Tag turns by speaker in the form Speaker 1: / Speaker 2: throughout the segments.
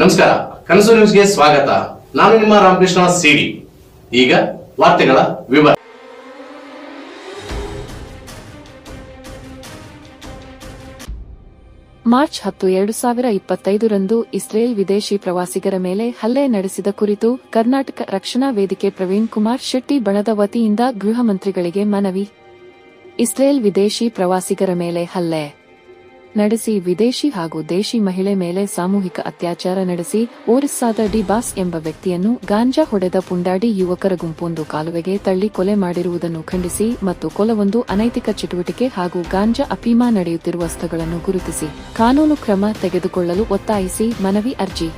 Speaker 1: ನಮಸ್ಕಾರ, ಕನಸು ನ್ಯೂಸ್ಗೆ ಸ್ವಾಗತ. ನಾನು ನಿಮ್ಮ ರಾಮಕೃಷ್ಣ ಸಿಡಿ. ಈಗ ವಾರ್ತೆಗಳ ವಿವರ.
Speaker 2: ಮಾರ್ಚ್ ಹತ್ತು, ಎರಡು ಸಾವಿರ ಇಪ್ಪತ್ತೈದರಂದು ಇಸ್ರೇಲ್ ವಿದೇಶಿ ಪ್ರವಾಸಿಗರ ಮೇಲೆ ಹಲ್ಲೆ ನಡೆಸಿದ ಕುರಿತು ಕರ್ನಾಟಕ ರಕ್ಷಣಾ ವೇದಿಕೆ ಪ್ರವೀಣ್ ಕುಮಾರ್ ಶೆಟ್ಟಿ ಬಣದ ವತಿಯಿಂದ ಗೃಹ ಮಂತ್ರಿಗಳಿಗೆ ಮನವಿ. ಇಸ್ರೇಲ್ ವಿದೇಶಿ ಪ್ರವಾಸಿಗರ ಮೇಲೆ ಹಲ್ಲೆ. ನಡೆಸಿ ವಿದೇಶಿ ಹಾಗೂ ದೇಶಿ ಮಹಿಳೆ ಮೇಲೆ ಸಾಮೂಹಿಕ ಅತ್ಯಾಚಾರ ನಡೆಸಿ ಓರಿಸ್ಸಾದ ಡಿಬಾಸ್ ಎಂಬ ವ್ಯಕ್ತಿಯನ್ನು ಗಾಂಜಾ ಹೊಡೆದ ಪುಂಡಾಡಿ ಯುವಕರ ಗುಂಪೊಂದು ಕಾಲುವೆಗೆ ತಳ್ಳಿ ಕೊಲೆ ಮಾಡಿರುವುದನ್ನು ಖಂಡಿಸಿ ಮತ್ತು ಕೊಲವೊಂದು ಅನೈತಿಕ ಚಟುವಟಿಕೆ ಹಾಗೂ ಗಾಂಜಾ ಅಪೀಮಾ ನಡೆಯುತ್ತಿರುವ ಸ್ಥಳಗಳನ್ನು ಗುರುತಿಸಿ ಕಾನೂನು ಕ್ರಮ ತೆಗೆದುಕೊಳ್ಳಲು ಒತ್ತಾಯಿಸಿ ಮನವಿ ಅರ್ಜಿ.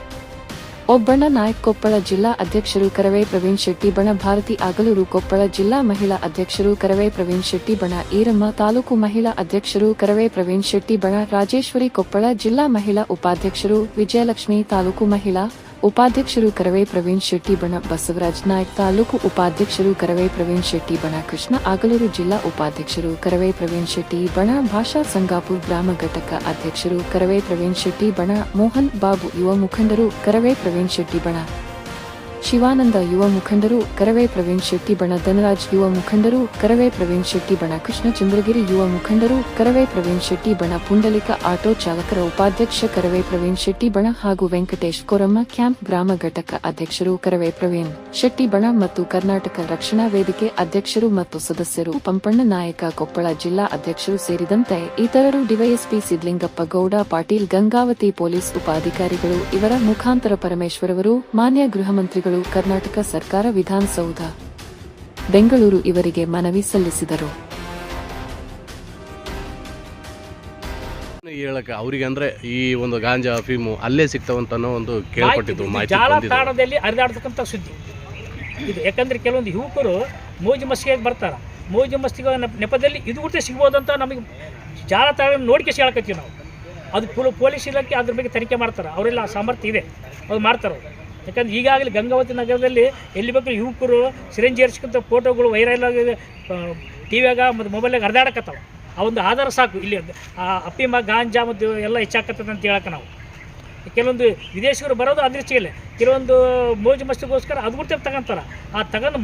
Speaker 2: ಒಬ್ಬಣ್ಣ ನಾಯಕ್ ಕೊಪ್ಪಳ ಜಿಲ್ಲಾ ಅಧ್ಯಕ್ಷರು ಕರವೇ ಪ್ರವೀಣ್ ಶೆಟ್ಟಿ ಬಣ, ಭಾರತಿ ಆಗಲೂರು ಕೊಪ್ಪಳ ಜಿಲ್ಲಾ ಮಹಿಳಾ ಅಧ್ಯಕ್ಷರು ಕರವೇ ಪ್ರವೀಣ್ ಶೆಟ್ಟಿ ಬಣ, ಈರಮ್ಮ ತಾಲೂಕು ಮಹಿಳಾ ಅಧ್ಯಕ್ಷರು ಕರವೇ ಪ್ರವೀಣ್ ಶೆಟ್ಟಿ ಬಣ, ರಾಜೇಶ್ವರಿ ಕೊಪ್ಪಳ ಜಿಲ್ಲಾ ಮಹಿಳಾ ಉಪಾಧ್ಯಕ್ಷರು ವಿಜಯಲಕ್ಷ್ಮಿ ತಾಲೂಕು ಮಹಿಳಾ ಉಪಾಧ್ಯಕ್ಷರು ಕರವೇ ಪ್ರವೀಣ್ ಶೆಟ್ಟಿ ಬಣ ಬಸವರಾಜ್ ನಾಯ್ಕ್ ತಾಲೂಕು ಉಪಾಧ್ಯಕ್ಷರು ಕರವೇ ಪ್ರವೀಣ್ ಶೆಟ್ಟಿ ಬಣ ಕೃಷ್ಣ ಆಗಲೂರು ಜಿಲ್ಲಾ ಉಪಾಧ್ಯಕ್ಷರು ಕರವೇ ಪ್ರವೀಣ್ ಶೆಟ್ಟಿ ಬಣ ಭಾಷಾ ಸಂಗಾಪುರ್ ಗ್ರಾಮ ಘಟಕ ಅಧ್ಯಕ್ಷರು ಕರವೇ ಪ್ರವೀಣ್ ಶೆಟ್ಟಿ ಬಣ ಮೋಹನ್ ಬಾಬು ಯುವ ಮುಖಂಡರು ಕರವೇ ಪ್ರವೀಣ್ ಶೆಟ್ಟಿ ಬಣ ಶಿವಾನಂದ ಯುವ ಮುಖಂಡರು, ಕರವೇ ಪ್ರವೀಣ್ ಶೆಟ್ಟಿ ಬಣ, ಧನರಾಜ್ ಯುವ ಮುಖಂಡರು, ಕರವೇ ಪ್ರವೀಣ್ ಶೆಟ್ಟಿ ಬಣ, ಕೃಷ್ಣ ಚಂದ್ರಗಿರಿ ಯುವ ಮುಖಂಡರು, ಕರವೇ ಪ್ರವೀಣ್ ಶೆಟ್ಟಿ ಬಣ, ಪುಂಡಲಿಕ ಆಟೋ ಚಾಲಕರ ಉಪಾಧ್ಯಕ್ಷ ಕರವೇ ಪ್ರವೀಣ್ ಶೆಟ್ಟಿ ಬಣ ಹಾಗೂ ವೆಂಕಟೇಶ್ ಕೊರಮ್ಮ ಕ್ಯಾಂಪ್ ಗ್ರಾಮ ಘಟಕ ಅಧ್ಯಕ್ಷರು ಕರವೇ ಪ್ರವೀಣ್ ಶೆಟ್ಟಿ ಬಣ ಮತ್ತು ಕರ್ನಾಟಕ ರಕ್ಷಣಾ ವೇದಿಕೆ ಅಧ್ಯಕ್ಷರು ಮತ್ತು ಸದಸ್ಯರು ಪಂಪಣ್ಣ ನಾಯಕ ಕೊಪ್ಪಳ ಜಿಲ್ಲಾ ಅಧ್ಯಕ್ಷರು ಸೇರಿದಂತೆ ಇತರರು ಡಿವೈಎಸ್ಪಿ ಸಿದ್ಲಿಂಗಪ್ಪ ಗೌಡ, ಪಾಟೀಲ್ ಗಂಗಾವತಿ ಪೊಲೀಸ್ ಉಪಾಧಿಕಾರಿಗಳು, ಇವರ ಮುಖಾಂತರ ಪರಮೇಶ್ವರವರು ಮಾನ್ಯ ಗೃಹ ಮಂತ್ರಿಗಳು ಕರ್ನಾಟಕ ಸರ್ಕಾರ ವಿಧಾನಸೌಧ. ಬೆಂಗಳೂರು ಇವರಿಗೆ ಮನವಿ ಸಲ್ಲಿಸಿದರು.
Speaker 3: ಹೇಳಕ್ಕೆ ಅವರಿಗೆ ಅಂದ್ರೆ ಈ ಒಂದು ಗಾಂಜಾ ಅಫೀಮು ಅಲ್ಲೇ ಸಿಗ್ತಾವಂತ ಅನ್ನೋ ಒಂದು ಕೇಳ್ಪಟ್ಟಿದ್ದು
Speaker 4: ಮಾಹಿತಿ
Speaker 3: ಬಂದಿದೆ.
Speaker 4: ತಾಣದಲ್ಲಿ ಹರಿದಾಡ್ತಕ್ಕಂಥ ಸುದ್ದಿ. ಇದು ಯಾಕಂದ್ರೆ ಕೆಲವೊಂದು ಯುವಕರು ಮೋಜು ಮಸ್ತಿಗೆ ಬರ್ತಾರೆ. ಮೋಜು ಮಸ್ತಿಗೆ ನೆಪ- ನೆಪದಲ್ಲಿ ಇದು ಕೂಡ ಸಿಗ್ಬೋದು ಅಂತ ನಮಗೆ ಜಾಲತಾಣ ನೋಡಿಕೆ ಹೇಳಕತ್ತೀವಿ ನಾವು. ಅದು ಪೊಲ ಪೊಲೀಸ್ ಇಲಾಖೆ ಅದ್ರ ಬಗ್ಗೆ ತನಿಖೆ ಮಾಡ್ತಾರೆ. ಅವರೆಲ್ಲ ಸಾಮರ್ಥ್ಯ ಇದೆ. ಅದು ಮಾಡ್ತಾರೆ ಅವ್ರು. ಯಾಕಂದ್ರೆ ಈಗಾಗಲೇ ಗಂಗಾವತಿ ನಗರದಲ್ಲಿ ಎಲ್ಲಿ ಬೇಕಾದ್ರೂ ಯುವಕರು ಸಿರಂಜಿ ಏರ್ಸ್ಕೊಂತ ಫೋಟೋಗಳು ವೈರಲ್ ಆಗಿ ಟಿ ವ್ಯಾಗ ಮತ್ತು ಮೊಬೈಲಾಗ ಹರಿದಾಡಕತ್ತಾವ. ಆ ಒಂದು ಆಧಾರ ಸಾಕು ಇಲ್ಲಿ ಅಫೀಮ ಗಾಂಜಾ ಮತ್ತು ಎಲ್ಲ ಹೆಚ್ಚಾಕತ್ತದ ಅಂತ ಹೇಳಕ್ಕೆ ನಾವು. ಕೆಲವೊಂದು ವಿದೇಶಿಗರು ಬರೋದು ಅದೃಷ್ಟಿಯಲ್ಲಿ ಕೆಲವೊಂದು ಮೋಜು ಮಸ್ತಿಗೋಸ್ಕರ ಅದು ತಗೊಂತಾರೆ. ಆ ತಗೊಂಡು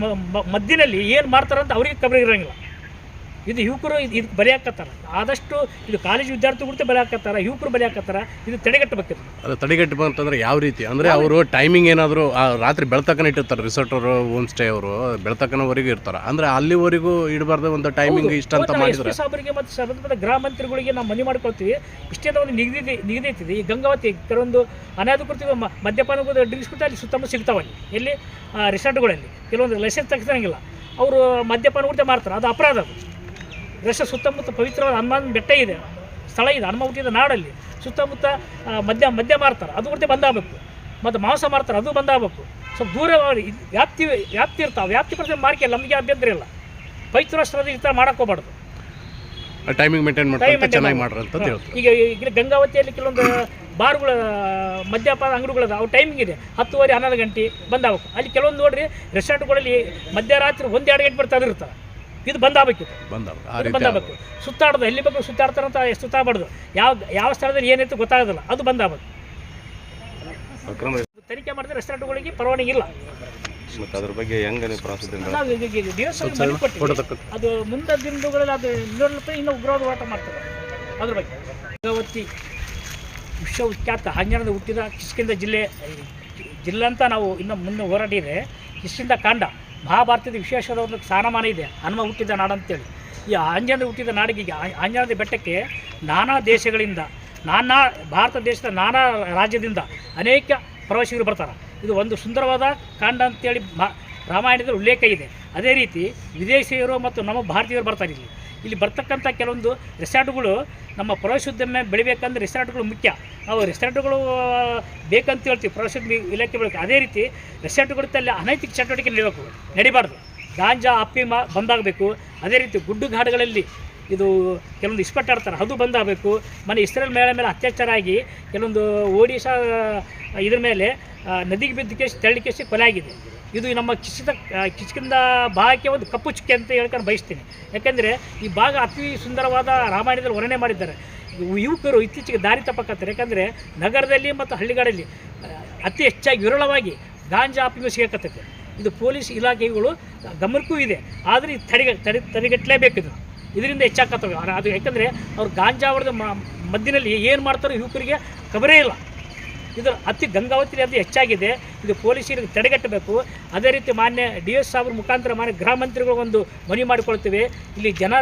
Speaker 4: ಮದ್ದಿನಲ್ಲಿ ಏನು ಮಾಡ್ತಾರಂತ ಅವ್ರಿಗೆ ಕಬರಿ ಇರೋಂಗಿಲ್ಲ. ಇದು ಯುವಕರು ಇದು ಬರೆಯಾಕತ್ತಾರ ಬಲಿ ಆದಷ್ಟು ಇದು ಕಾಲೇಜು ವಿದ್ಯಾರ್ಥಿಗಳು ಬರೆಯಾಕತ್ತಾರ ಯುವಕರು ಬರೆಯಾಕತ್ತಾರ ಇದು ತಡೆಗಟ್ಟಬೇಕಿದೆ.
Speaker 3: ಅದು ತಡೆಗಟ್ಟಬೇಕಂತಂದ್ರೆ ಯಾವ ರೀತಿ? ಅಂದರೆ ಅವರು ಟೈಮಿಂಗ್ ಏನಾದರೂ ರಾತ್ರಿ ಬೆಳ್ತಕ್ಕನ ಇಟ್ಟಿರ್ತಾರೆ ರಿಸಾರ್ಟ್ ಅವರು ಹೋಮ್ ಸ್ಟೇ ಅವರು ಬೆಳ್ತಕ್ಕನವರೆಗೂ ಇರ್ತಾರೆ. ಅಂದ್ರೆ ಅಲ್ಲಿವರೆಗೂ ಇಡಬಾರ್ದು ಒಂದು ಟೈಮಿಂಗ್ ಇಷ್ಟ ಅಂತ ಮಾಡಿದ್ರೆ.
Speaker 4: ಸಾಬರಿಗೆ ಮತ್ತು ಸಂಬಂಧಪಟ್ಟ ಗ್ರಾಮ ಮಂತ್ರಿಗಳಿಗೆ ನಾವು ಮನೆ ಮಾಡ್ಕೊಳ್ತೀವಿ. ಇಷ್ಟೇ ಒಂದು ನಿಗದಿ ನಿಗದಿ ಈ ಗಂಗಾವತಿ ಕೆಲವೊಂದು ಅನಾಧಿಕೃತ ಮದ್ಯಪಾನ ಡ್ರಿಂಕ್ಸ್ ಕೂಡ ಅಲ್ಲಿ ಸುತ್ತಮುತ್ತ ಸಿಗ್ತಾವೆ ಎಲ್ಲಿ? ಆ, ರಿಸಾರ್ಟ್ಗಳಲ್ಲಿ ಕೆಲವೊಂದು ಲೈಸೆನ್ಸ್ ತೆಗೆಸಂಗಿಲ್ಲ ಅವರು ಮದ್ಯಪಾನ ಕೂಡ ಮಾಡ್ತಾರೆ ಅದು ಅಪರಾಧ ಅದು. ದೇಶ ಸುತ್ತಮುತ್ತ ಪವಿತ್ರವಾದ ಹನುಮಾನ್ ಬೆಟ್ಟ ಇದೆ. ಸ್ಥಳ ಇದೆ ಹನುಮ ಹುಟ್ಟಿದ ನಾಡಲ್ಲಿ. ಸುತ್ತಮುತ್ತ ಮದ್ಯ ಮದ್ಯ ಮಾರ್ತಾರೆ. ಅದು ಕೂಡ ಬಂದಾಗಬೇಕು. ಮತ್ತು ಮಾಂಸ ಮಾರ್ತಾರೆ ಅದು ಬಂದಾಗಬೇಕು. ಸ್ವಲ್ಪ ದೂರ ವ್ಯಾಪ್ತಿ ವ್ಯಾಪ್ತಿ ಇರ್ತಾವೆ. ವ್ಯಾಪ್ತಿ ಪ್ರತಿ ಮಾರ್ಕೆ ನಮಗೆ ಅಭ್ಯಂತರ ಇಲ್ಲ. ಪವಿತ್ರ ಸ್ಥಳದ ಈ ಥರ ಮಾಡಕ್ಕೆ
Speaker 3: ಟೈಮಿಂಗ್ ಮೇಂಟೈನ್ ಮಾಡ್ತಾರೆ ಚೆನ್ನಾಗಿ. ಮಾಡ್ರಿ ಅಂತ
Speaker 4: ಈಗ ಈಗ ಗಂಗಾವತಿಯಲ್ಲಿ ಕೆಲವೊಂದು ಬಾರ್ಗಳ ಮದ್ಯಪಾನ ಅಂಗಡಿಗಳದ ಅವು ಟೈಮಿಂಗ್ ಇದೆ. ಹತ್ತುವರೆ ಹನ್ನೊಂದು ಗಂಟೆ ಬಂದಾಗಬೇಕು. ಅಲ್ಲಿ ಕೆಲವೊಂದು ನೋಡ್ರಿ ರೆಸ್ಟೋರೆಂಟ್ಗಳಲ್ಲಿ ಮಧ್ಯರಾತ್ರಿ ಒಂದೆರಡು ಗಂಟೆ ಬರ್ತಾ ಇರ್ತಾರೆ ಇದು ಬಂದಾಗಬೇಕಿತ್ತು ಬಂದಾಗಬೇಕು ಸುತ್ತಾಡೋದು ಎಲ್ಲಿ ಬೇಕು ಸುತ್ತಾಡ್ತಾರಂತ ಸುತ್ತಾಡಬಾರ್ದು. ಯಾವ ಯಾವ ಸ್ಥಳದಲ್ಲಿ ಏನಿತ್ತು ಗೊತ್ತಾಗೋದಿಲ್ಲ. ಅದು ಬಂದಾಗಬೇಕು ತನಿಖೆ ಮಾಡಿದ್ರೆ ರೆಸ್ಟೋರೆಂಟ್ಗಳಿಗೆ ಪರವಾನಗಿ ಇಲ್ಲ.
Speaker 3: ಮತ್ತು ಅದ್ರ ಬಗ್ಗೆ ಹೆಂಗೆ ನೀವು
Speaker 4: ಅದು ಮುಂದೆ ದಿನಗಳಲ್ಲಿ ಅದು ಇನ್ನೂರು ರೂಪಾಯಿ ಇನ್ನೂ ಉಗ್ರವಾದ ಹೋರಾಟ ಮಾಡ್ತಾರೆ ಅದ್ರ ಬಗ್ಗೆ. ಗಂಗಾವತಿ ವಿಶ್ವವಿಖ್ಯಾತ ಹಂಜನದ ಹುಟ್ಟಿದ ಕಿಷ್ಕಿಂದ ಜಿಲ್ಲೆ ಜಿಲ್ಲೆ ಅಂತ ನಾವು ಇನ್ನು ಮುಂದೆ ಹೋರಾಟ ಇದೆ ಕಿಷ್ಕಿಂದ ಕಾಂಡ. ಮಹಾಭಾರತದ ವಿಶೇಷವಾದ ಒಂದು ಸ್ಥಾನಮಾನ ಇದೆ. ಹನುಮ ಹುಟ್ಟಿದ ನಾಡಂತೇಳಿ. ಈ ಆಂಜನೇಯ ಹುಟ್ಟಿದ ನಾಡಿಗೆ ಈಗ ಆಂಜನೇಯ ಬೆಟ್ಟಕ್ಕೆ ನಾನಾ ದೇಶಗಳಿಂದ, ನಾನಾ ಭಾರತ ದೇಶದ ನಾನಾ ರಾಜ್ಯದಿಂದ ಅನೇಕ ಪ್ರವಾಸಿಗರು ಬರ್ತಾರೆ. ಇದು ಒಂದು ಸುಂದರವಾದ ಕಾಂಡ ಅಂತೇಳಿ ಮಾ ರಾಮಾಯಣದಲ್ಲಿ ಉಲ್ಲೇಖ ಇದೆ. ಅದೇ ರೀತಿ ವಿದೇಶಿಯರು ಮತ್ತು ನಮ್ಮ ಭಾರತೀಯರು ಬರ್ತಾರೆ ಇಲ್ಲಿ. ಇಲ್ಲಿ ಬರ್ತಕ್ಕಂಥ ಕೆಲವೊಂದು ರೆಸಾರ್ಟ್ಗಳು ನಮ್ಮ ಪ್ರವಾಸೋದ್ಯಮ ಬೆಳಿಬೇಕಂದ್ರೆ ರೆಸಾರ್ಟ್ಗಳು ಮುಖ್ಯ. ನಾವು ರೆಸಾರ್ಟ್ಗಳು ಬೇಕಂತ ಹೇಳ್ತೀವಿ, ಪ್ರವಾಸೋದ್ಯಮ ಇಲಾಖೆ ಬೇಕು ಅದೇ ರೀತಿ ರೆಸಾರ್ಟ್ಗಳಲ್ಲಿ ಅನೈತಿಕ ಚಟುವಟಿಕೆ ನಡೀಬೇಕು, ನಡಿಬಾರ್ದು. ಗಾಂಜಾ ಅಫೀಮ ಬಂದಾಗಬೇಕು. ಅದೇ ರೀತಿ ಗುಡ್ಡುಗಾಡುಗಳಲ್ಲಿ ಇದು ಕೆಲವೊಂದು ಇಸ್ಪಟ್ ಆಡ್ತಾರೆ ಅದು ಬಂದಾಗಬೇಕು. ಮನೆ ಇಸ್ರೇಲ್ ಮೇಲೆ ಮೇಲೆ ಅತ್ಯಾಚಾರ ಆಗಿ ಕೆಲವೊಂದು ಒಡಿಶಾ ಇದ್ರ ಮೇಲೆ ನದಿಗೆ ಬಿದ್ದ ಕೇಸಿ ತಳ್ಳಿ ಕೇಸಿ ಕೊಲೆ ಆಗಿದೆ. ಇದು ನಮ್ಮ ಕಿಸಿದ ಕಿಚ್ಕಿಂದ ಭಾಗಕ್ಕೆ ಒಂದು ಕಪ್ಪು ಚುಕ್ಕೆ ಅಂತ ಹೇಳ್ಕೊಂಡು ಬಯಸ್ತೀನಿ. ಯಾಕೆಂದರೆ ಈ ಭಾಗ ಅತಿ ಸುಂದರವಾದ ರಾಮಾಯಣದಲ್ಲಿ ವರ್ಣನೆ ಮಾಡಿದ್ದಾರೆ. ಯುವಕರು ಇತ್ತೀಚೆಗೆ ದಾರಿ ತಪ್ಪಕತ್ತಾರೆ. ಯಾಕಂದರೆ ನಗರದಲ್ಲಿ ಮತ್ತು ಹಳ್ಳಿಗಳಲ್ಲಿ ಅತಿ ಹೆಚ್ಚಾಗಿ ವಿರಳವಾಗಿ ಗಾಂಜಾ ಸಿಗಕತ್ತೈತೆ. ಇದು ಪೊಲೀಸ್ ಇಲಾಖೆಗಳು ಗಮನಕ್ಕೂ ಇದೆ. ಆದರೆ ಇದು ತಡೆಗ, ತಡೆ, ತಡೆಗಟ್ಟಲೇಬೇಕು ಇದು. ಇದರಿಂದ ಹೆಚ್ಚಾಕತ್ತವೆ ಅದು- ಯಾಕಂದರೆ ಅವ್ರು ಗಾಂಜಾ ಹೊಡೆದ ಮಧ್ಯದಲ್ಲಿ ಏನು ಮಾಡ್ತಾರೋ ಯುವಕರಿಗೆ ಖಬರೇ ಇಲ್ಲ. ಇದು ಅತಿ ಗಂಗಾವತಿ ಅದು ಹೆಚ್ಚಾಗಿದೆ. ಇದು ಪೊಲೀಸರಿಗೆ ತಡೆಗಟ್ಟಬೇಕು. ಅದೇ ರೀತಿ ಮಾನ್ಯ ಡಿ ಎಸ್ ಸಾಬ್ರ ಮುಖಾಂತರ ಮಾನ್ಯ ಗೃಹ ಮಂತ್ರಿಗಳು ಒಂದು ಮನವಿ ಮಾಡಿಕೊಳ್ತೀವಿ. ಇಲ್ಲಿ ಜನ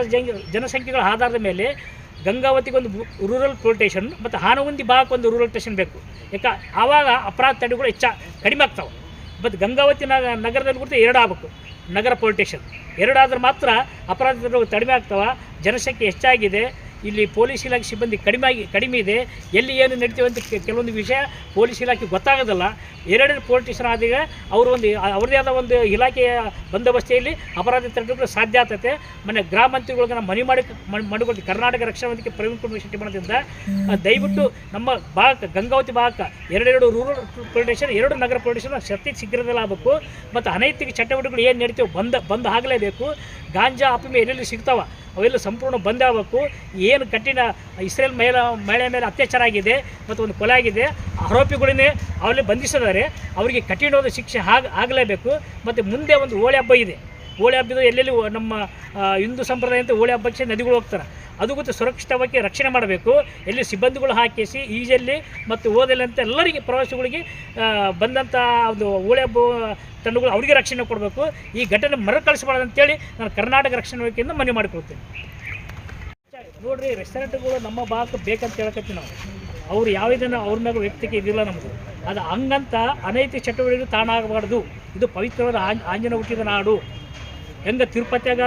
Speaker 4: ಜನಸಂಖ್ಯೆಗಳ ಆಧಾರದ ಮೇಲೆ ಗಂಗಾವತಿಗೆ ಒಂದು ರೂರಲ್ ಪೊಲೀಸ್ ಮತ್ತು ಹಾನಗುಂದಿ ಭಾಗಕ್ಕೆ ಒಂದು ರೂರಲ್ ಸ್ಟೇಷನ್ ಬೇಕು. ಯಾಕೆ? ಆವಾಗ ಅಪರಾಧ ತಡೆಗಳು ಹೆಚ್ಚ ಕಡಿಮೆ ಆಗ್ತಾವೆ. ಮತ್ತು ಗಂಗಾವತಿ ನಗ ನಗರದಲ್ಲಿ ಕೂಡ ಎರಡು ಆಗಬೇಕು. ನಗರ ಪೊಲೀಸ್ ಸ್ಟೇಷನ್ ಎರಡಾದ್ರೆ ಮಾತ್ರ ಅಪರಾಧ ತಡೆಗಳು ಕಡಿಮೆ ಆಗ್ತಾವೆ. ಜನಸಂಖ್ಯೆ ಹೆಚ್ಚಾಗಿದೆ. ಇಲ್ಲಿ ಪೊಲೀಸ್ ಇಲಾಖೆ ಸಿಬ್ಬಂದಿ ಕಡಿಮೆ ಆಗಿ ಕಡಿಮೆ ಇದೆ. ಎಲ್ಲಿ ಏನು ನಡೀತೀವಿ ಅಂತ ಕೆಲವೊಂದು ವಿಷಯ ಪೊಲೀಸ್ ಇಲಾಖೆ ಗೊತ್ತಾಗೋದಿಲ್ಲ. ಎರಡೆರಡು ಪೊಲೀಸ್ ಆದಾಗ ಅವರು ಒಂದು ಅವ್ರದ್ದೇ ಆದ ಒಂದು ಇಲಾಖೆಯ ಬಂದೋಬಸ್ತಿಯಲ್ಲಿ ಅಪರಾಧ ತಡೆಗಳು ಸಾಧ್ಯ ಆಗ್ತೈತೆ. ಮನೆ ಗ್ರಾಮ ಮಂತ್ರಿಗಳಿಗೆ ನಾವು ಮನವಿ ಮಾಡಿ ಮಾಡಿಕೊಡ್ತೀವಿ ಕರ್ನಾಟಕ ರಕ್ಷಣಾ ವೇದಿಕೆ ಪ್ರವೀಣ್ ಕುಮಾರ್ ಶೆಟ್ಟಿ ಮಾಡೋದ್ರಿಂದ ದಯವಿಟ್ಟು ನಮ್ಮ ಭಾಗ ಗಂಗಾವತಿ ಭಾಗಕ್ಕೆ ಎರಡೆರಡು ರೂರಲ್ ಪೊಲೀಸ್ ಸ್ಟೇಷನ್ ಎರಡು ನಗರ ಪೊಲೀಸ್ ಶಕ್ತಿ ಶೀಘ್ರದಲ್ಲಿ ಆಗಬೇಕು. ಮತ್ತು ಅನೈತಿಕ ಚಟುವಟಿಕೆಗಳು ಏನು ನಡೀತೀವಿ ಬಂದ ಬಂದ್ ಆಗಲೇಬೇಕು. ಗಾಂಜಾ ಅಪಿಮೆ ಎಲ್ಲೆಲ್ಲಿ ಸಿಗ್ತಾವ? ಅವೆಲ್ಲ ಸಂಪೂರ್ಣ ಬಂದ್ ಆಗಬೇಕು. ಏನು ಕಠಿಣ ಇಸ್ರೇಲ್ ಮಹಿಳಾ ಮಹಿಳೆ ಮೇಲೆ ಅತ್ಯಾಚಾರ ಆಗಿದೆ ಮತ್ತು ಒಂದು ಕೊಲೆ ಆಗಿದೆ, ಆರೋಪಿಗಳನ್ನೇ ಅವರಲ್ಲಿ ಬಂಧಿಸಿದ್ದಾರೆ. ಅವರಿಗೆ ಕಠಿಣವಾದ ಶಿಕ್ಷೆ ಆಗ, ಆಗಲೇಬೇಕು. ಮತ್ತು ಮುಂದೆ ಒಂದು ಹೋಳಿ ಹಬ್ಬ ಇದೆ. ಹೋಳಿ ಹಬ್ಬದ ಎಲ್ಲೆಲ್ಲಿ ನಮ್ಮ ಹಿಂದೂ ಸಂಪ್ರದಾಯ ಅಂತ ಹೋಳಿ ಹಬ್ಬಕ್ಕೆ ನದಿಗಳು ಹೋಗ್ತಾರೆ. ಅದು ಗೊತ್ತು ಸುರಕ್ಷಿತವಾಗಿ ರಕ್ಷಣೆ ಮಾಡಬೇಕು. ಎಲ್ಲಿ ಸಿಬ್ಬಂದಿಗಳು ಹಾಕಿಸಿ, ಈಜಲ್ಲಿ ಮತ್ತು ಓದಲ್ಲಿ ಅಂತ ಎಲ್ಲರಿಗೆ ಪ್ರವಾಸಿಗಳಿಗೆ ಬಂದಂಥ ಒಂದು ಹೋಳಿ ಹಬ್ಬ ತಂಡಗಳು ಅವರಿಗೆ ರಕ್ಷಣೆ ಕೊಡಬೇಕು. ಈ ಘಟನೆ ಮರುಕಳಿಸಬಾರ್ದು ಅಂತೇಳಿ ನಾನು ಕರ್ನಾಟಕ ರಕ್ಷಣಾ ವೇದಿಕೆಯಿಂದ ಮನವಿ ಮಾಡಿಕೊಳ್ತೇನೆ. ನೋಡಿರಿ ರೆಸ್ಟೋರೆಂಟ್ಗಳು ನಮ್ಮ ಭಾಗಕ್ಕೆ ಬೇಕಂತ ಹೇಳಕತ್ತೀವಿ ನಾವು. ಅವ್ರು ಯಾವುದನ್ನ ಅವ್ರ ಮ್ಯಾಗ ವ್ಯಕ್ತಿಗೆ ಇದಿಲ್ಲ ನಮ್ಮದು ಅದು ಹಂಗಂತ ಅನೈತಿಕ ಚಟುವಟಿಕೆ ತಾಣ ಆಗಬಾರ್ದು ಇದು ಪವಿತ್ರವಾದ ಆಂಜ, ಆಂಜನ ಹುಟ್ಟಿದ ನಾಡು. ಹೆಂಗೆ ತಿರುಪತಿಯಾಗ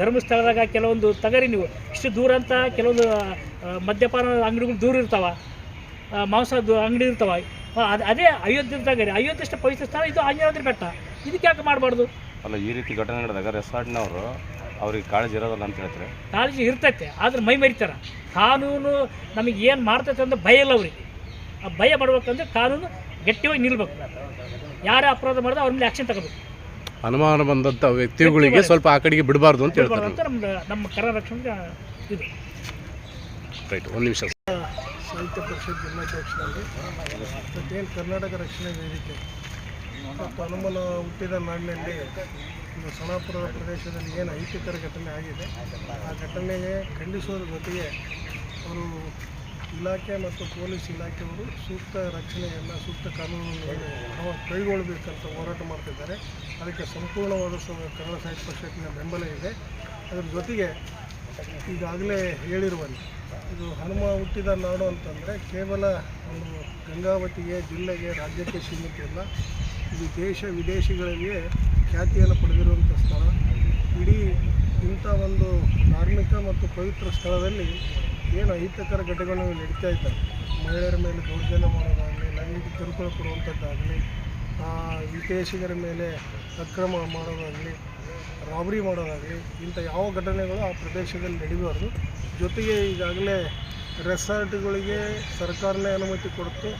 Speaker 4: ಧರ್ಮಸ್ಥಳದಾಗ ಕೆಲವೊಂದು ತಗರಿ ನೀವು ಇಷ್ಟು ದೂರ ಅಂತ ಕೆಲವೊಂದು ಮದ್ಯಪಾನ ಅಂಗಡಿಗಳು ದೂರ ಇರ್ತಾವ. ಮಾಂಸ ಅಂಗಡಿ ಇರ್ತಾವ. ಅದು ಅದೇ ಅಯೋಧ್ಯದಾಗ ರೀ ಅಯೋಧ್ಯೆ ಅಷ್ಟು ಪವಿತ್ರ ಸ್ಥಳ ಇದು ಆಂಜನಾದ್ರಿ ಬೆಟ್ಟ. ಇದಕ್ಕೆ ಯಾಕೆ ಮಾಡಬಾರ್ದು?
Speaker 5: ಅಲ್ಲ ಈ ರೀತಿ ಘಟನೆ ನಡೆದಾಗ ರೆಸಾರ್ಟ್ನವರು ಅವ್ರಿಗೆ ಕಾಳಜಿ ಇರೋದಲ್ಲ ಅಂತ ಹೇಳ್ತಾರೆ?
Speaker 4: ಕಾಳಜಿ ಇರ್ತೈತೆ ಆದ್ರೆ ಮೈ ಮರಿತಾರೆ. ಕಾನೂನು ನಮಗೆ ಏನು ಮಾಡ್ತೈತೆ ಅಂತ ಭಯ ಇಲ್ಲ ಅವ್ರಿಗೆ. ಆ ಭಯ ಮಾಡ್ಬೇಕಂದ್ರೆ ಕಾನೂನು ಗಟ್ಟಿಯಾಗಿ ನಿಲ್ಬೇಕು. ಯಾರೇ ಅಪರಾಧ ಮಾಡಿದ್ರೆ ಅವ್ರ ಮೇಲೆ ಆ್ಯಕ್ಷನ್ ತಗೋಬೇಕು.
Speaker 3: ಅನುಮಾನ ಬಂದಂಥ ವ್ಯಕ್ತಿಗಳಿಗೆ ಸ್ವಲ್ಪ ಆ ಕಡೆಗೆ ಬಿಡಬಾರ್ದು ಅಂತ ಹೇಳ್ತಾರೆ
Speaker 4: ಅಂತ ನಮ್ಮ ನಮ್ಮ ಕರ ರಕ್ಷಣೆ ಇದು.
Speaker 3: ರೈಟ್ ಒಂದು ನಿಮಿಷ.
Speaker 6: ಸಾಹಿತ್ಯ ಪರಿಷತ್ ಜಿಲ್ಲಾಧ್ಯಕ್ಷರಲ್ಲಿ ಮತ್ತೇನು ಕರ್ನಾಟಕ ರಕ್ಷಣಾ ವೇದಿಕೆ ಹನುಮನ ಹುಟ್ಟಿದ ನಾಡಿನಲ್ಲಿ ಇದು ಸೋನಾಪುರ ಪ್ರದೇಶದಲ್ಲಿ ಏನು ಐತಿಕರ ಘಟನೆ ಆಗಿದೆ ಆ ಘಟನೆಗೆ ಖಂಡಿಸೋದ್ರ ಜೊತೆಗೆ ಅವರು ಇಲಾಖೆ ಮತ್ತು ಪೊಲೀಸ್ ಇಲಾಖೆಯವರು ಸೂಕ್ತ ರಕ್ಷಣೆಯನ್ನು, ಸೂಕ್ತ ಕಾನೂನು ಕ್ರಮ ಕೈಗೊಳ್ಳಬೇಕಂತ ಹೋರಾಟ ಮಾಡ್ತಿದ್ದಾರೆ. ಅದಕ್ಕೆ ಸಂಪೂರ್ಣವಾದ ಕನ್ನಡ ಸಾಹಿತ್ಯ ಪರಿಷತ್ತಿನ ಬೆಂಬಲ ಇದೆ. ಅದರ ಜೊತೆಗೆ ಈಗಾಗಲೇ ಹೇಳಿರುವಂತೆ ಇದು ಹನುಮ ಹುಟ್ಟಿದ ನಾಡು ಅಂತಂದರೆ ಕೇವಲ ಒಂದು ಗಂಗಾವತಿಗೆ, ಜಿಲ್ಲೆಗೆ, ರಾಜ್ಯಕ್ಕೆ ಸೀಮಿತ ಇಲ್ಲ. ಇದು ದೇಶ ವಿದೇಶಗಳಿಗೆ ಖ್ಯಾತಿಯನ್ನು ಪಡೆದಿರುವಂಥ ಸ್ಥಳ. ಇಡೀ ಇಂಥ ಒಂದು ಧಾರ್ಮಿಕ ಮತ್ತು ಪವಿತ್ರ ಸ್ಥಳದಲ್ಲಿ ಏನು ಅಹಿತಕರ ಘಟನೆಗಳು ನಡೀತಾ ಇದ್ದಾವೆ. ಮಹಿಳೆಯರ ಮೇಲೆ ದೌರ್ಜನ್ಯ ಮಾಡೋದಾಗಲಿ, ಲೈಂಗಿಕ ಕಿರುಕುಳ ಕೊಡುವಂಥದ್ದಾಗಲಿ ವಿದೇಶಿಗರ ಮೇಲೆ ಅಕ್ರಮ ಮಾಡೋದಾಗಲಿ, ರಾಬರಿ ಮಾಡೋದಾಗಲಿ, ಇಂಥ ಯಾವ ಘಟನೆಗಳು ಆ ಪ್ರದೇಶದಲ್ಲಿ ನಡೀಬಾರ್ದು. ಜೊತೆಗೆ ಈಗಾಗಲೇ ರೆಸಾರ್ಟ್ಗಳಿಗೆ ಸರ್ಕಾರನೇ ಅನುಮತಿ ಕೊಡ್ತು.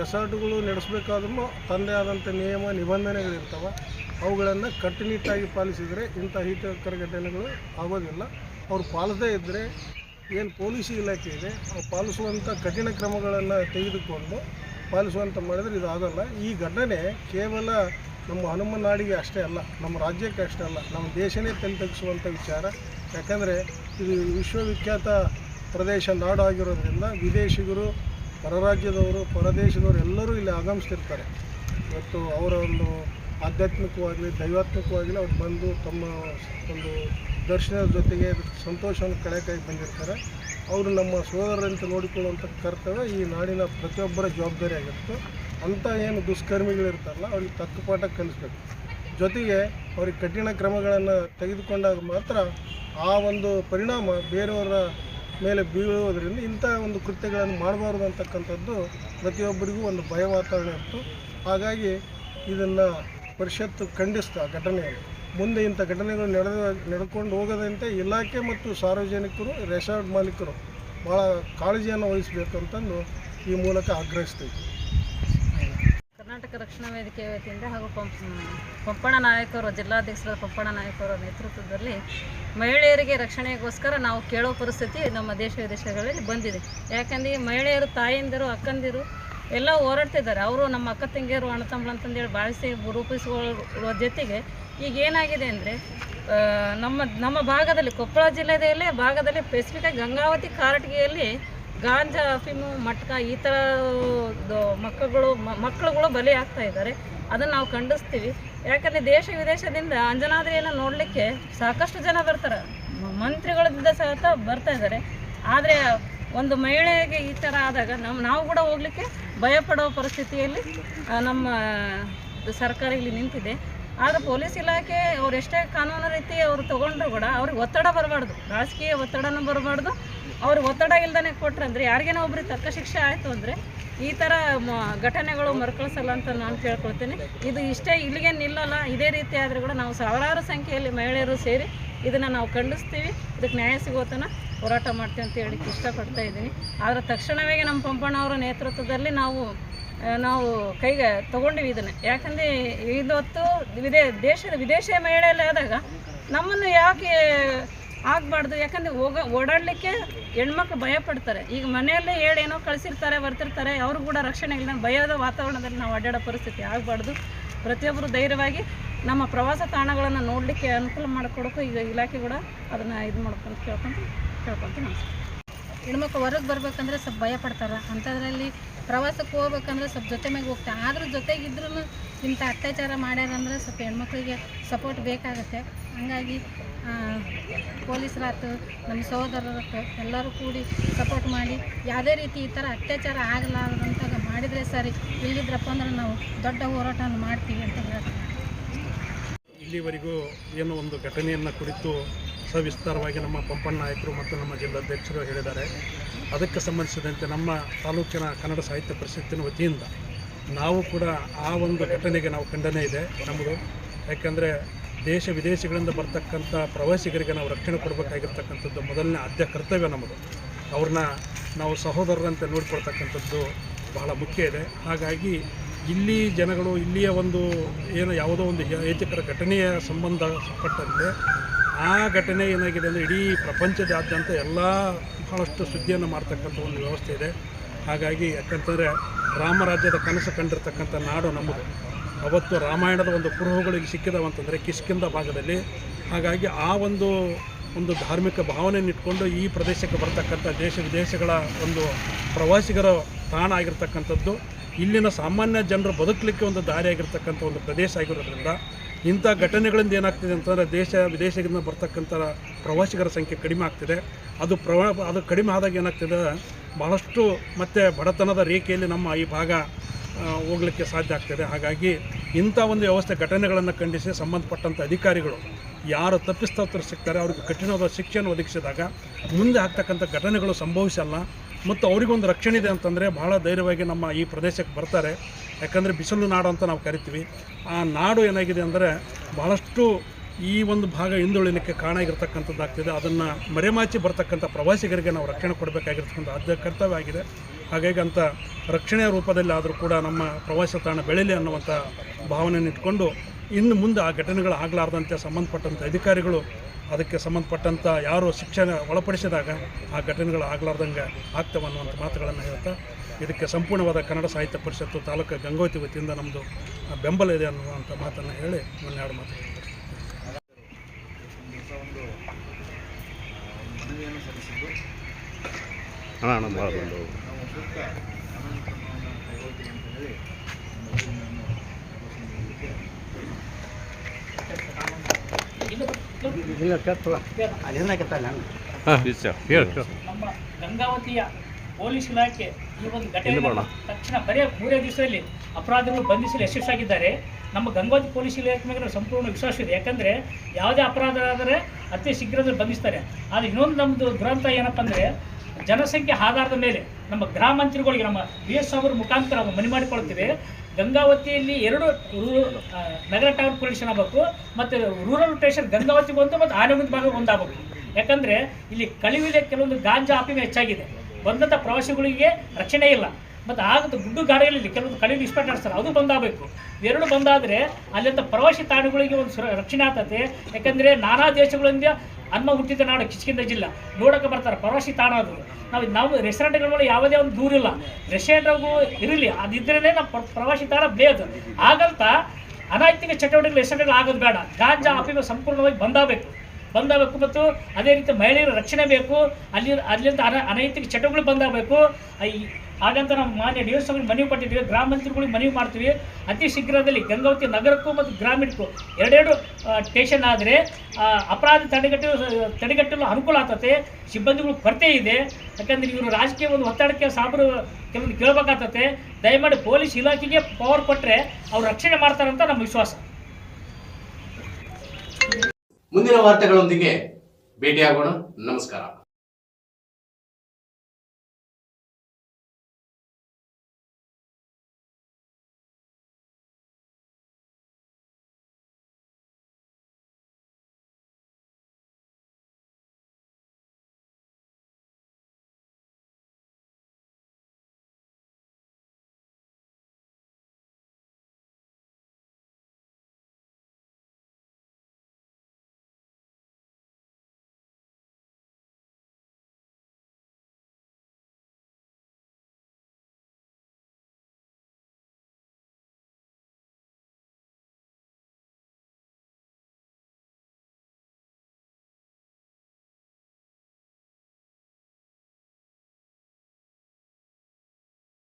Speaker 6: ರೆಸಾರ್ಟ್ಗಳು ನಡೆಸಬೇಕಾದ್ರೂ ತಂದೆ ಆದಂಥ ನಿಯಮ, ನಿಬಂಧನೆಗಳಿರ್ತವೆ. ಅವುಗಳನ್ನು ಕಟ್ಟುನಿಟ್ಟಾಗಿ ಪಾಲಿಸಿದರೆ ಇಂಥ ಅಹಿತಕರ ಘಟನೆಗಳು ಆಗೋದಿಲ್ಲ. ಅವ್ರು ಪಾಲಿಸದೇ ಇದ್ದರೆ ಏನು ಪೊಲೀಸ್ ಇಲಾಖೆ ಇದೆ, ಅವ್ರು ಪಾಲಿಸುವಂಥ ಕಠಿಣ ಕ್ರಮಗಳನ್ನು ತೆಗೆದುಕೊಂಡು ಪಾಲಿಸುವಂಥ ಮಾಡಿದರೆ ಇದು ಆಗೋಲ್ಲ. ಈ ಘಟನೆ ಕೇವಲ ನಮ್ಮ ಹನುಮನಾಡಿಗೆ ಅಷ್ಟೇ ಅಲ್ಲ, ನಮ್ಮ ರಾಜ್ಯಕ್ಕೆ ಅಷ್ಟೇ ಅಲ್ಲ, ನಮ್ಮ ದೇಶನೇ ತಲೆ ವಿಚಾರ. ಯಾಕಂದರೆ ಇದು ವಿಶ್ವವಿಖ್ಯಾತ ಪ್ರದೇಶ, ನಾಡು ಆಗಿರೋದ್ರಿಂದ ವಿದೇಶಿಗರು, ಪರರಾಜ್ಯದವರು, ಪರದೇಶದವರು ಎಲ್ಲರೂ ಇಲ್ಲಿ ಆಗಮಿಸ್ತಿರ್ತಾರೆ. ಇವತ್ತು ಅವರ ಒಂದು ಆಧ್ಯಾತ್ಮಿಕವಾಗಲಿ, ದೈವಾತ್ಮಿಕವಾಗಲಿ ಅವ್ರು ಬಂದು ತಮ್ಮ ಒಂದು ದರ್ಶನದ ಜೊತೆಗೆ ಸಂತೋಷವನ್ನು ಕಳೆಕಾಗಿ ಬಂದಿರ್ತಾರೆ. ಅವರು ನಮ್ಮ ಸೋದರರಂತೆ ನೋಡಿಕೊಳ್ಳುವಂಥ ಕರ್ತವ್ಯ ಈ ನಾಡಿನ ಪ್ರತಿಯೊಬ್ಬರ ಜವಾಬ್ದಾರಿ ಆಗಿರುತ್ತೆ. ಅಂಥ ಏನು ದುಷ್ಕರ್ಮಿಗಳಿರ್ತಾರಲ್ಲ ಅವ್ರಿಗೆ ತಕ್ಕ ಪಾಠ ಕಲಿಸ್ಬೇಕು. ಜೊತೆಗೆ ಅವ್ರಿಗೆ ಕಠಿಣ ಕ್ರಮಗಳನ್ನು ತೆಗೆದುಕೊಂಡಾಗ ಮಾತ್ರ ಆ ಒಂದು ಪರಿಣಾಮ ಬೇರೆಯವರ ಮೇಲೆ ಬೀಳುವುದರಿಂದ ಇಂಥ ಒಂದು ಕೃತ್ಯಗಳನ್ನು ಮಾಡಬಾರ್ದು ಅಂತಕ್ಕಂಥದ್ದು ಪ್ರತಿಯೊಬ್ಬರಿಗೂ ಒಂದು ಭಯ ವಾತಾವರಣ ಇತ್ತು. ಹಾಗಾಗಿ ಇದನ್ನು ಪರಿಷತ್ತು ಖಂಡಿಸ್ತಾ ಘಟನೆಯನ್ನು ಮುಂದೆ ಇಂಥ ಘಟನೆಗಳು ನಡೆದ ನಡ್ಕೊಂಡು ಹೋಗದಂತೆ ಇಲಾಖೆ ಮತ್ತು ಸಾರ್ವಜನಿಕರು, ರೆಸಾರ್ಟ್ ಮಾಲೀಕರು ಭಾಳ ಕಾಳಜಿಯನ್ನು ವಹಿಸಬೇಕು ಅಂತಂದು ಈ ಮೂಲಕ ಆಗ್ರಹಿಸ್ತೀವಿ.
Speaker 7: ಕರ್ನಾಟಕ ರಕ್ಷಣಾ ವೇದಿಕೆ ವತಿಯಿಂದ ಹಾಗೂ ಪಂಪ್ ಪಂಪಣ ನಾಯಕರು, ಜಿಲ್ಲಾಧ್ಯಕ್ಷರ ಪಂಪಣ ನಾಯಕರ ನೇತೃತ್ವದಲ್ಲಿ ಮಹಿಳೆಯರಿಗೆ ರಕ್ಷಣೆಗೋಸ್ಕರ ನಾವು ಕೇಳೋ ಪರಿಸ್ಥಿತಿ ನಮ್ಮ ದೇಶ ವಿದೇಶಗಳಲ್ಲಿ ಬಂದಿದೆ. ಯಾಕಂದ್ರೆ ಮಹಿಳೆಯರು, ತಾಯಂದಿರು, ಅಕ್ಕಂದಿರು ಎಲ್ಲ ಹೋರಾಡ್ತಿದ್ದಾರೆ ಅವರು ನಮ್ಮ ಅಕ್ಕ, ತಂಗಿಯರು, ಅಣ್ಣ, ತಮ್ಮಳು ಅಂತಂದೇಳಿ ಭಾವಿಸಿ ರೂಪಿಸಿಕೊಳ್ಳುವ ಜೊತೆಗೆ ಈಗ ಏನಾಗಿದೆ ಅಂದರೆ ನಮ್ಮ ನಮ್ಮ ಭಾಗದಲ್ಲಿ ಕೊಪ್ಪಳ ಜಿಲ್ಲೆಯಲ್ಲೇ ಭಾಗದಲ್ಲಿ ಸ್ಪೆಸಿಫಿಕಾಗಿ ಗಂಗಾವತಿ ಕಾರಟಗಿಯಲ್ಲಿ ಗಾಂಜಾ ಅಫಿಮು ಮಟ್ಕ ಈ ಥರ ಮಕ್ಕಳುಗಳು, ಮ- ಮಕ್ಕಳುಗಳು ಬಲಿ ಆಗ್ತಾ ಇದ್ದಾರೆ. ಅದನ್ನು ನಾವು ಖಂಡಿಸ್ತೀವಿ. ಯಾಕಂದರೆ ದೇಶ ವಿದೇಶದಿಂದ ಅಂಜನಾದ್ರಿಯನ್ನು ನೋಡಲಿಕ್ಕೆ ಸಾಕಷ್ಟು ಜನ ಬರ್ತಾರೆ. ಮಂತ್ರಿಗಳಿಂದ ಸಹಿತ ಬರ್ತಾ ಇದ್ದಾರೆ. ಆದರೆ ಒಂದು ಮಹಿಳೆಗೆ ಈ ಥರ ಆದಾಗ ನಮ್ಮ ನಾವು ಕೂಡ ಹೋಗಲಿಕ್ಕೆ ಭಯಪಡೋ ಪರಿಸ್ಥಿತಿಯಲ್ಲಿ ನಮ್ಮ ಸರ್ಕಾರ ಇಲ್ಲಿ ನಿಂತಿದೆ. ಆದರೆ ಪೊಲೀಸ್ ಇಲಾಖೆ ಅವ್ರು ಎಷ್ಟೇ ಕಾನೂನು ರೀತಿ ಅವ್ರು ತೊಗೊಂಡ್ರು ಕೂಡ ಅವ್ರಿಗೆ ಒತ್ತಡ ಬರಬಾರ್ದು. ರಾಜಕೀಯ ಒತ್ತಡನೂ ಬರಬಾರ್ದು. ಅವ್ರಿಗೆ ಒತ್ತಡ ಇಲ್ದೇ ಕೊಟ್ರೆ ಅಂದ್ರೆ ಯಾರಿಗೇನೋ ಒಬ್ರಿಗೆ ತಕ್ಕ ಶಿಕ್ಷೆ ಆಯಿತು ಅಂದರೆ ಈ ಮ ಘಟನೆಗಳು ಮರುಕಳಿಸಲ್ಲ ಅಂತ ನಾನು ಕೇಳ್ಕೊಳ್ತೀನಿ. ಇದು ಇಷ್ಟೇ ಇಲ್ಲಿಗೆ ನಿಲ್ಲಲ್ಲ. ಇದೇ ರೀತಿ ಆದ್ರೆ ಕೂಡ ನಾವು ಸಾವಿರಾರು ಸಂಖ್ಯೆಯಲ್ಲಿ ಮಹಿಳೆಯರು ಸೇರಿ ಇದನ್ನು ನಾವು ಖಂಡಿಸ್ತೀವಿ. ಇದಕ್ಕೆ ನ್ಯಾಯ ಸಿಗೋತನ ಹೋರಾಟ ಮಾಡ್ತೀವಿ ಅಂತ ಹೇಳಿಕ್ಕೆ ಇಷ್ಟಪಡ್ತಾ ಇದ್ದೀನಿ. ಆದ್ರೆ ತಕ್ಷಣವೇ ನಮ್ಮ ಪಂಪಣ್ಣ ಅವರ ನೇತೃತ್ವದಲ್ಲಿ ನಾವು ನಾವು ಕೈಗೆ ತೊಗೊಂಡಿವಿ ಇದನ್ನು. ಯಾಕಂದರೆ ಇದೊತ್ತು ವಿದೇ, ದೇಶದ ವಿದೇಶಿ ಮಹಿಳೆಯಲ್ಲಿ ಆದಾಗ ನಮ್ಮನ್ನು ಯಾಕೆ ಆಗಬಾರ್ದು? ಯಾಕಂದರೆ ಹೋಗ, ಓಡಾಡಲಿಕ್ಕೆ ಹೆಣ್ಮಕ್ಳು ಭಯ ಪಡ್ತಾರೆ ಈಗ ಮನೆಯಲ್ಲೇ ಹೇಳೇನೋ ಕಳಿಸಿರ್ತಾರೆ, ಬರ್ತಿರ್ತಾರೆ ಅವ್ರಿಗೂ ಕೂಡ ರಕ್ಷಣೆ ಇಲ್ಲ ಭಯದ ವಾತಾವರಣದಲ್ಲಿ ನಾವು ಅಡ್ಡಾಡೋ ಪರಿಸ್ಥಿತಿ ಆಗಬಾರ್ದು. ಪ್ರತಿಯೊಬ್ಬರು ಧೈರ್ಯವಾಗಿ ನಮ್ಮ ಪ್ರವಾಸ ತಾಣಗಳನ್ನು ನೋಡಲಿಕ್ಕೆ ಅನುಕೂಲ ಮಾಡಿಕೊಡೋಕ್ಕೂ ಈಗ ಇಲಾಖೆ ಕೂಡ ಅದನ್ನು ಇದು ಮಾಡ್ಕೊಂಡು ಕೇಳ್ಕೊಂಡು ಕೇಳ್ಕೊತೀನಿ ಹೆಣ್ಮಕ್ಳು ಹೊರಗೆ ಬರ್ಬೇಕಂದ್ರೆ ಸ್ವಲ್ಪ ಭಯ ಪಡ್ತಾರೆ ಅಂಥದ್ರಲ್ಲಿ ಪ್ರವಾಸಕ್ಕೆ ಹೋಗ್ಬೇಕಂದ್ರೆ ಸ್ವಲ್ಪ ಜೊತೆ ಮ್ಯಾಗೆ ಹೋಗ್ತಾರೆ ಆದ್ರೂ ಜೊತೆಗಿದ್ರೂ ಇಂಥ ಅತ್ಯಾಚಾರ ಮಾಡ್ಯಾರಂದ್ರೆ ಸ್ವಲ್ಪ ಹೆಣ್ಮಕ್ಳಿಗೆ ಸಪೋರ್ಟ್ ಬೇಕಾಗುತ್ತೆ. ಹಂಗಾಗಿ ಪೊಲೀಸರಾತು, ನಮ್ಮ ಸಹೋದರರತ್ತು ಎಲ್ಲರೂ ಕೂಡಿ ಸಪೋರ್ಟ್ ಮಾಡಿ. ಯಾವುದೇ ರೀತಿ ಈ ಥರ ಅತ್ಯಾಚಾರ ಆಗಲಾರದಂತ ಮಾಡಿದರೆ ಸರಿ, ಇಲ್ಲಿದ್ರಪ್ಪ ಅಂದ್ರೆ ನಾವು ದೊಡ್ಡ ಹೋರಾಟವನ್ನು ಮಾಡ್ತೀವಿ ಅಂತ ಹೇಳ್ತೀವಿ
Speaker 8: ಇಲ್ಲಿವರೆಗೂ ಏನೋ ಒಂದು ಘಟನೆಯನ್ನು ಕುರಿತು ಸವಿಸ್ತಾರವಾಗಿ ನಮ್ಮ ಪಂಪಣ್ಣ ನಾಯಕರು ಮತ್ತು ನಮ್ಮ ಜಿಲ್ಲಾಧ್ಯಕ್ಷರು ಹೇಳಿದ್ದಾರೆ. ಅದಕ್ಕೆ ಸಂಬಂಧಿಸಿದಂತೆ ನಮ್ಮ ತಾಲೂಕಿನ ಕನ್ನಡ ಸಾಹಿತ್ಯ ಪರಿಷತ್ತಿನ ವತಿಯಿಂದ ನಾವು ಕೂಡ ಆ ಒಂದು ಘಟನೆಗೆ ನಾವು ಖಂಡನೆ ಇದೆ ನಮ್ಮದು. ಯಾಕೆಂದರೆ ದೇಶ ವಿದೇಶಗಳಿಂದ ಬರ್ತಕ್ಕಂಥ ಪ್ರವಾಸಿಗರಿಗೆ ನಾವು ರಕ್ಷಣೆ ಕೊಡಬೇಕಾಗಿರ್ತಕ್ಕಂಥದ್ದು ಮೊದಲನೇ ಆದ್ಯ ಕರ್ತವ್ಯ ನಮ್ಮದು. ಅವ್ರನ್ನ ನಾವು ಸಹೋದರರಂತೆ ನೋಡಿಕೊಳ್ತಕ್ಕಂಥದ್ದು ಬಹಳ ಮುಖ್ಯ ಇದೆ. ಹಾಗಾಗಿ ಇಲ್ಲಿ ಜನಗಳು ಇಲ್ಲಿಯ ಒಂದು ಏನು ಯಾವುದೋ ಒಂದು ಐತಿಕರ ಘಟನೆಯ ಸಂಬಂಧಪಟ್ಟಂತೆ ಆ ಘಟನೆ ಏನಾಗಿದೆ ಅಂದರೆ ಇಡೀ ಪ್ರಪಂಚದಾದ್ಯಂತ ಎಲ್ಲ ಬಹಳಷ್ಟು ಸುದ್ದಿಯನ್ನು ಮಾಡ್ತಕ್ಕಂಥ ಒಂದು ವ್ಯವಸ್ಥೆ ಇದೆ. ಹಾಗಾಗಿ ಯಾಕಂತಂದರೆ ರಾಮರಾಜ್ಯದ ಕನಸು ಕಂಡಿರ್ತಕ್ಕಂಥ ನಾಡು ನಮ್ಮದು. ಅವತ್ತು ರಾಮಾಯಣದ ಒಂದು ಕುರುಹುಗಳಿಗೆ ಸಿಕ್ಕಿದವಂತಂದರೆ ಕಿಷ್ಕಿಂದ ಭಾಗದಲ್ಲಿ. ಹಾಗಾಗಿ ಆ ಒಂದು ಒಂದು ಧಾರ್ಮಿಕ ಭಾವನೆಯನ್ನು ಇಟ್ಕೊಂಡು ಈ ಪ್ರದೇಶಕ್ಕೆ ಬರ್ತಕ್ಕಂಥ ದೇಶ ವಿದೇಶಗಳ ಒಂದು ಪ್ರವಾಸಿಗರ ತಾಣ ಆಗಿರ್ತಕ್ಕಂಥದ್ದು. ಇಲ್ಲಿನ ಸಾಮಾನ್ಯ ಜನರು ಬದುಕಲಿಕ್ಕೆ ಒಂದು ದಾರಿ ಆಗಿರ್ತಕ್ಕಂಥ ಒಂದು ಪ್ರದೇಶ ಆಗಿರೋದ್ರಿಂದ ಇಂಥ ಘಟನೆಗಳಿಂದ ಏನಾಗ್ತಿದೆ ಅಂತಂದರೆ ದೇಶ, ವಿದೇಶದಿಂದ ಬರ್ತಕ್ಕಂಥ ಪ್ರವಾಸಿಗರ ಸಂಖ್ಯೆ ಕಡಿಮೆ ಆಗ್ತಿದೆ. ಅದು ಪ್ರವಾ, ಅದು ಕಡಿಮೆ ಆದಾಗ ಏನಾಗ್ತಿದೆ, ಬಹಳಷ್ಟು ಮತ್ತು ಬಡತನದ ರೇಖೆಯಲ್ಲಿ ನಮ್ಮ ಈ ಭಾಗ ಹೋಗಲಿಕ್ಕೆ ಸಾಧ್ಯ ಆಗ್ತಿದೆ. ಹಾಗಾಗಿ ಇಂಥ ಒಂದು ವ್ಯವಸ್ಥೆ ಘಟನೆಗಳನ್ನು ಖಂಡಿಸಿ ಸಂಬಂಧಪಟ್ಟಂಥ ಅಧಿಕಾರಿಗಳು ಯಾರು ತಪ್ಪಿಸ್ತರು ಸಿಗ್ತಾರೆ, ಅವ್ರಿಗೆ ಕಠಿಣವಾದ ಶಿಕ್ಷೆಯನ್ನು ಒದಗಿಸಿದಾಗ ಮುಂದೆ ಆಗ್ತಕ್ಕಂಥ ಘಟನೆಗಳು ಸಂಭವಿಸಲ್ಲ. ಮತ್ತು ಅವರಿಗೊಂದು ರಕ್ಷಣೆ ಇದೆ ಅಂತಂದರೆ ಬಹಳ ಧೈರ್ಯವಾಗಿ ನಮ್ಮ ಈ ಪ್ರದೇಶಕ್ಕೆ ಬರ್ತಾರೆ. ಯಾಕಂದರೆ ಬಿಸಿಲು ನಾಡು ಅಂತ ನಾವು ಕರಿತೀವಿ. ಆ ನಾಡು ಏನಾಗಿದೆ ಅಂದರೆ ಭಾಳಷ್ಟು ಈ ಒಂದು ಭಾಗ ಹಿಂದುಳಿಲಿಕ್ಕೆ ಕಾರಣ ಆಗಿರ್ತಕ್ಕಂಥದ್ದಾಗ್ತಿದೆ ಅದನ್ನು ಮರೆಮಾಚಿ ಬರ್ತಕ್ಕಂಥ ಪ್ರವಾಸಿಗರಿಗೆ ನಾವು ರಕ್ಷಣೆ ಕೊಡಬೇಕಾಗಿರ್ತಕ್ಕಂಥ ಅದ ಕರ್ತವ್ಯ ಆಗಿದೆ. ಹಾಗಾಗಿ ಅಂಥ ರಕ್ಷಣೆಯ ರೂಪದಲ್ಲಿ ಆದರೂ ಕೂಡ ನಮ್ಮ ಪ್ರವಾಸ ತಾಣ ಬೆಳೀಲಿ ಅನ್ನುವಂಥ ಭಾವನೆಯನ್ನು ಇಟ್ಕೊಂಡು ಇನ್ನು ಮುಂದೆ ಆ ಘಟನೆಗಳು ಆಗಲಾರ್ದಂತೆ ಸಂಬಂಧಪಟ್ಟಂಥ ಅಧಿಕಾರಿಗಳು ಅದಕ್ಕೆ ಸಂಬಂಧಪಟ್ಟಂಥ ಯಾರು ಶಿಕ್ಷಣ ಒಳಪಡಿಸಿದಾಗ ಆ ಘಟನೆಗಳು ಆಗಲಾರ್ದಂಗೆ ಆಗ್ತವೆ ಅನ್ನುವಂಥ ಮಾತುಗಳನ್ನು ಹೇಳ್ತಾ ಇದಕ್ಕೆ ಸಂಪೂರ್ಣವಾದ ಕನ್ನಡ ಸಾಹಿತ್ಯ ಪರಿಷತ್ತು ತಾಲೂಕು ಗಂಗೋತಿ ವತಿಯಿಂದ ನಮ್ಮದು ಬೆಂಬಲ ಇದೆ ಅನ್ನುವಂಥ ಮಾತನ್ನು ಹೇಳಿ ಒಂದೆರಡು ಮಾತು
Speaker 9: ಅಣ್ಣ
Speaker 4: ನಮ್ಮ ಗಂಗಾವತಿಯ ಪೊಲೀಸ್ ಇಲಾಖೆ ಈ ಒಂದು ಘಟನೆ. ತಕ್ಷಣ ಬರೀ ಮೂರೇ ದಿವಸದಲ್ಲಿ ಅಪರಾಧಿಗಳು ಬಂಧಿಸಲು ಯಶಸ್ವಿಯಾಗಿದ್ದಾರೆ ನಮ್ಮ ಗಂಗಾವತಿ ಪೊಲೀಸ್ ಇಲಾಖೆ ಮೇಲೆ ಸಂಪೂರ್ಣ ವಿಶ್ವಾಸ ಇದೆ. ಯಾಕಂದರೆ ಯಾವುದೇ ಅಪರಾಧ ಆದರೆ ಅತಿ ಶೀಘ್ರದಲ್ಲಿ ಬಂಧಿಸ್ತಾರೆ. ಆದ್ರೆ ಇನ್ನೊಂದು ನಮ್ಮದು ದುರಂತ ಏನಪ್ಪ ಅಂದರೆ ಜನಸಂಖ್ಯೆ ಆಧಾರದ ಮೇಲೆ ನಮ್ಮ ಗ್ರಾಮಾಂತರಗಳಿಗೆ ನಮ್ಮ ಬಿ ಎಸ್ ಅವರ ಮುಖಾಂತರ ಮನೆ ಮಾಡಿಕೊಳ್ತೇವೆ. ಗಂಗಾವತಿಯಲ್ಲಿ ಎರಡು ನಗರ ಟೌನ್ ಪೊಲೀಷನ್ ಆಗಬೇಕು ಮತ್ತು ರೂರಲ್ ಟೇಷನ್ ಗಂಗಾವತಿ ಒಂದು ಮತ್ತು ಆನೆಗುಂದ ಭಾಗ ಒಂದಾಗಬೇಕು. ಯಾಕಂದರೆ ಇಲ್ಲಿ ಕಳಿವಿಲೆ ಕೆಲವೊಂದು ಗಾಂಜಾ ಅಪಿಮೆ ಹೆಚ್ಚಾಗಿದೆ. ಬಂದಂಥ ಪ್ರವಾಸಿಗಳಿಗೆ ರಕ್ಷಣೆ ಇಲ್ಲ. ಮತ್ತು ಆಗದ ಗುಡ್ಡು ಗಾಡಿಗಳಲ್ಲಿ ಕೆಲವೊಂದು ಕಡಿಮೆ ಇನ್ಸ್ಪೆಕ್ಟ್ ನಡೆಸ್ತಾರೆ ಅದು ಬಂದಾಗಬೇಕು. ಎರಡು ಬಂದಾದರೆ ಅಲ್ಲಿಂದ ಪ್ರವಾಸಿ ತಾಣಗಳಿಗೆ ಒಂದು ರಕ್ಷಣೆ ಆಗ್ತದೆ. ಯಾಕಂದರೆ ನಾನಾ ದೇಶಗಳಿಂದ ಅನ್ನ ಹುಟ್ಟಿದ ನಾಡು ಕಿಚ್ಕಿಂದ ಜಿಲ್ಲಾ ನೋಡೋಕೆ ಬರ್ತಾರೆ ಪ್ರವಾಸಿ ತಾಣ ಅದು ನಾವು ನಾವು ಮೇಲೆ ಯಾವುದೇ ಒಂದು ದೂರಿಲ್ಲ ರೆಸ್ಟೋರೆಂಟ್ಗಳು ಇರಲಿ ಅದಿದ್ರೇ ನಮ್ಮ ಪ್ರ- ಪ್ರವಾಸಿ ತಾಣ ಬೇದು. ಹಾಗಂತ ಅನೈತಿಕ ಚಟುವಟಿಕೆಗಳು ರೆಸ್ಟೋರೆಂಟ್ಗಳು ಆಗೋದು ಬೇಡ. ಗಾಂಜಾ ಆಫೀಸ್ ಸಂಪೂರ್ಣವಾಗಿ ಬಂದಾಗಬೇಕು ಬಂದಾಗಬೇಕು ಮತ್ತು ಅದೇ ರೀತಿ ಮಹಿಳೆಯರ ರಕ್ಷಣೆ ಬೇಕು. ಅಲ್ಲಿ, ಅಲ್ಲಿಂದ ಅನ, ಅನೈತಿಕ ಚಟುವಟಿಕೆಗಳು ಬಂದಾಗಬೇಕು ಹಾಗಂತ ನಮ್ಮ ಮಾನ್ಯ ಡಿ ಮನವಿ ಪಟ್ಟಿದ್ದೀವಿ ಗ್ರಾಮ ಮನವಿ ಮಾಡ್ತೀವಿ. ಅತಿ ಶೀಘ್ರದಲ್ಲಿ ಗಂಗಾವತಿ ನಗರಕ್ಕೂ ಮತ್ತು ಗ್ರಾಮೀಣಕ್ಕೂ ಎರಡೆರಡು ಸ್ಟೇಷನ್ ಆದರೆ ಅಪರಾಧ ತಡೆಗಟ್ಟಲು ತಡೆಗಟ್ಟಲು ಅನುಕೂಲ ಆಗ್ತದೆ. ಸಿಬ್ಬಂದಿಗಳು ಕೊರತೆ ಇದೆ. ಯಾಕಂದರೆ ಇವರು ರಾಜಕೀಯ ಒಂದು ಒತ್ತಡಕ್ಕೆ ಸಾಬರು ಕೆಲವೊಂದು ಕೇಳಬೇಕಾಗ್ತದೆ. ದಯಮಾಡಿ ಪೊಲೀಸ್ ಇಲಾಖೆಗೆ ಪವರ್ ಕೊಟ್ಟರೆ ಅವ್ರು ರಕ್ಷಣೆ ಮಾಡ್ತಾರಂತ ನಮ್ಮ ವಿಶ್ವಾಸ.
Speaker 1: ಮುಂದಿನ ವಾರ್ತೆಗಳೊಂದಿಗೆ ಭೇಟಿಯಾಗೋಣ. ನಮಸ್ಕಾರ.